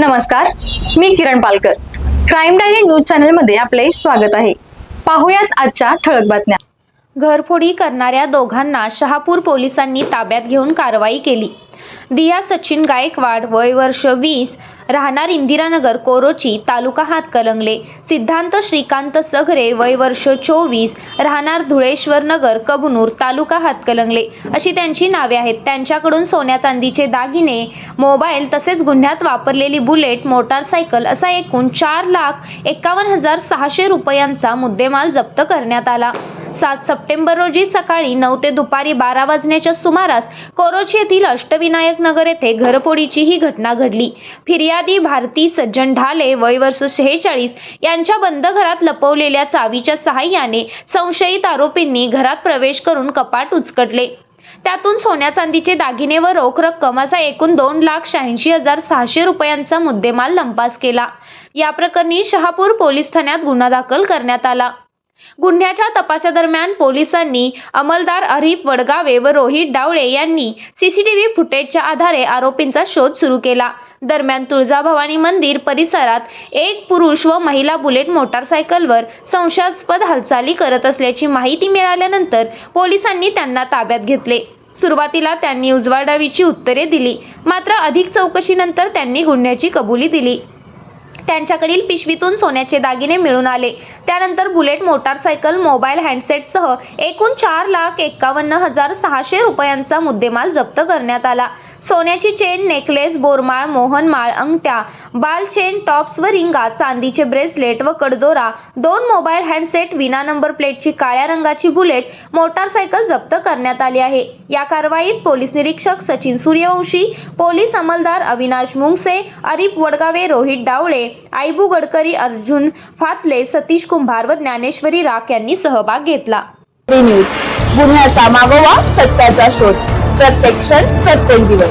नमस्कार मी Kiran Palkar. Crime diary news चॅनलमध्ये आपले स्वागत आहे. पाहुयात आजच्या ठळक बातम्या. घरफोडी करणाऱ्या दोघांना शहापूर पोलिसांनी ताब्यात घेऊन कारवाई केली. दिया सचिन गायकवाड वय वर्ष वीस राहणार इंदिरानगर कोरोची तालुका हातकलंगले सिद्धांत श्रीकांत सगरे वय वर्ष चोवीस राहणार धुळेश्वर नगर कबनूर तालुका हातकलंगले अशी त्यांची नावे आहेत. त्यांच्याकडून सोन्या चांदीचे दागिने मोबाईल तसेच गुन्ह्यात वापरलेली बुलेट मोटारसायकल असा एकूण चार लाख एकावन्न हजार सहाशे रुपयांचा मुद्देमाल जप्त करण्यात आला. सात सप्टेंबर रोजी सकाळी नऊ ते दुपारी बारा वाजण्याच्या सुमारास कोरोची येथील अष्टविनायक नगर येथे घरफोडीची ही घटना घडली. फिर्यादी भारती सज्जन ढाले वय वर्ष शेहेचाळीस यांच्या बंद घरात लपवलेल्या चावीच्या सहाय्याने संशयित आरोपींनी घरात प्रवेश करून कपाट उचकटले. त्यातून सोन्या चांदीचे दागिने व रोख रक्कम असा एकूण दोन लाख शहाऐंशी हजार सहाशे रुपयांचा मुद्देमाल लंपास केला. या प्रकरणी शहापूर पोलीस ठाण्यात गुन्हा दाखल करण्यात आला. गुन्ह्याच्या तपासादरम्यान पोलिसांनी अंमलदार अरिफ वडगावे व रोहित डावळे यांनी सीसीटीव्ही फुटेजच्या आधारे आरोपींचा शोध सुरू केला. दरम्यान तुळजाभवानी मंदिर परिसरात एक पुरुष व महिला बुलेट मोटारसायकलवर संशयास्पद हालचाली करत असल्याची माहिती मिळाल्यानंतर पोलिसांनी त्यांना ताब्यात घेतले. सुरुवातीला त्यांनी उजवाडावीची उत्तरे दिली मात्र अधिक चौकशीनंतर त्यांनी गुन्ह्याची कबुली दिली. त्यांच्याकडील पिशवीतून सोन्याचे दागिने मिळून आले. त्यानंतर बुलेट मोटारसायकल मोबाईल हँडसेटसह एकूण चार लाख एक्कावन्न हजार सहाशे रुपयांचा मुद्देमाल जप्त करण्यात आला. सोन्याची चेन नेकलेस बोरमाळ मोहनमाळ अंगठ्या बाल चेन टॉप्स व रिंगा चांदीचे ब्रेसलेट व कडदोरा दोन मोबाईल हँडसेट विना नंबर प्लेटची काळ्या रंगाची बुलेट मोटारसायकल जप्त करण्यात आली आहे. या कारवाईत पोलीस निरीक्षक सचिन सूर्यवंशी पोलीस अंमलदार अविनाश मुंगसे अरिप वडगावे रोहित डावळे आईबू गडकरी अर्जुन फातले सतीश कुंभार व ज्ञानेश्वरी राख यांनी सहभाग घेतला. न्यूज. गुन्ह्याचा मागोवा सत्याचा शोध. प्रत्येक क्षण प्रत्येक दिवस.